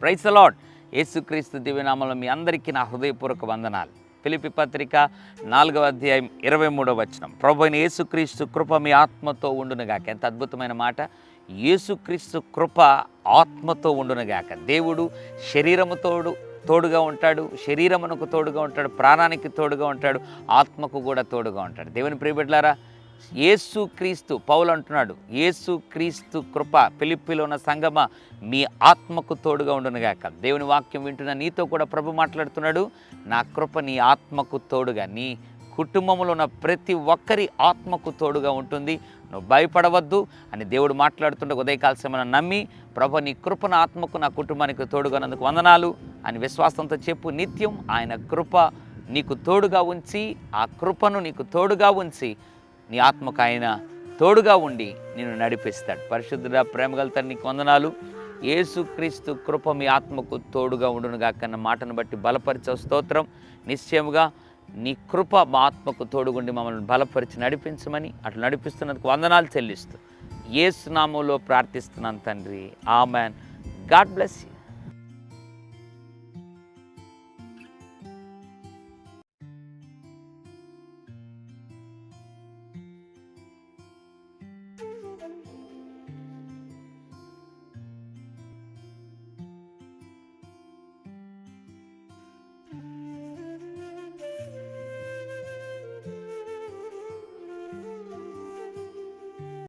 Price అలాడ్ యేసుక్రీస్తు దివ్యనామంలో మీ అందరికీ నా హృదయపూర్వక వందనాలు. పిలిపి పత్రిక నాలుగవ అధ్యాయం ఇరవై మూడవ వచనం. ప్రభు అయిన యేసుక్రీస్తు కృప మీ ఆత్మతో ఉండునుగాక. ఎంత అద్భుతమైన మాట. యేసుక్రీస్తు కృప ఆత్మతో ఉండునుగాక. దేవుడు శరీరముతోడు తోడుగా ఉంటాడు శరీరమునకు తోడుగా ఉంటాడు ప్రాణానికి తోడుగా ఉంటాడు ఆత్మకు కూడా తోడుగా ఉంటాడు. దేవుని ప్రియబిడ్లారా యేసు క్రీస్తు పౌలు అంటున్నాడు యేసు క్రీస్తు కృప పిలిపిలో ఉన్న సంగమ మీ ఆత్మకు తోడుగా ఉండునుగాక దేవుని వాక్యం వింటున్న నీతో కూడా ప్రభు మాట్లాడుతున్నాడు నా కృప నీ ఆత్మకు తోడుగా నీ కుటుంబంలో ఉన్న ప్రతి ఒక్కరి ఆత్మకు తోడుగా ఉంటుంది. నువ్వు భయపడవద్దు అని దేవుడు మాట్లాడుతుంటే ఉదయకాల సమయం నమ్మి ప్రభు నీ కృపణ ఆత్మకు నా కుటుంబానికి తోడుగానందుకు వందనాలు అని విశ్వాసంతో చెప్పు నిత్యం ఆయన కృప నీకు తోడుగా ఉంచి ఆ కృపను నీకు తోడుగా ఉంచి నీ ఆత్మకు ఆయన తోడుగా ఉండి నిన్ను నడిపిస్తాడు. పరిశుద్ధుడ ప్రేమగల తండ్రి కొందనాలు వందనాలు. కృప మీ ఆత్మకు తోడుగా ఉండునుగా కన్న మాటను బట్టి బలపరిచే స్తోత్రం. నిశ్చయముగా నీ కృప మా ఆత్మకు తోడుగుండి మమ్మల్ని బలపరిచి నడిపించమని అట్లా నడిపిస్తున్నందుకు వందనాలు చెల్లిస్తూ ఏసునామంలో ప్రార్థిస్తున్నాను తండ్రి. ఆమెన్. God bless you.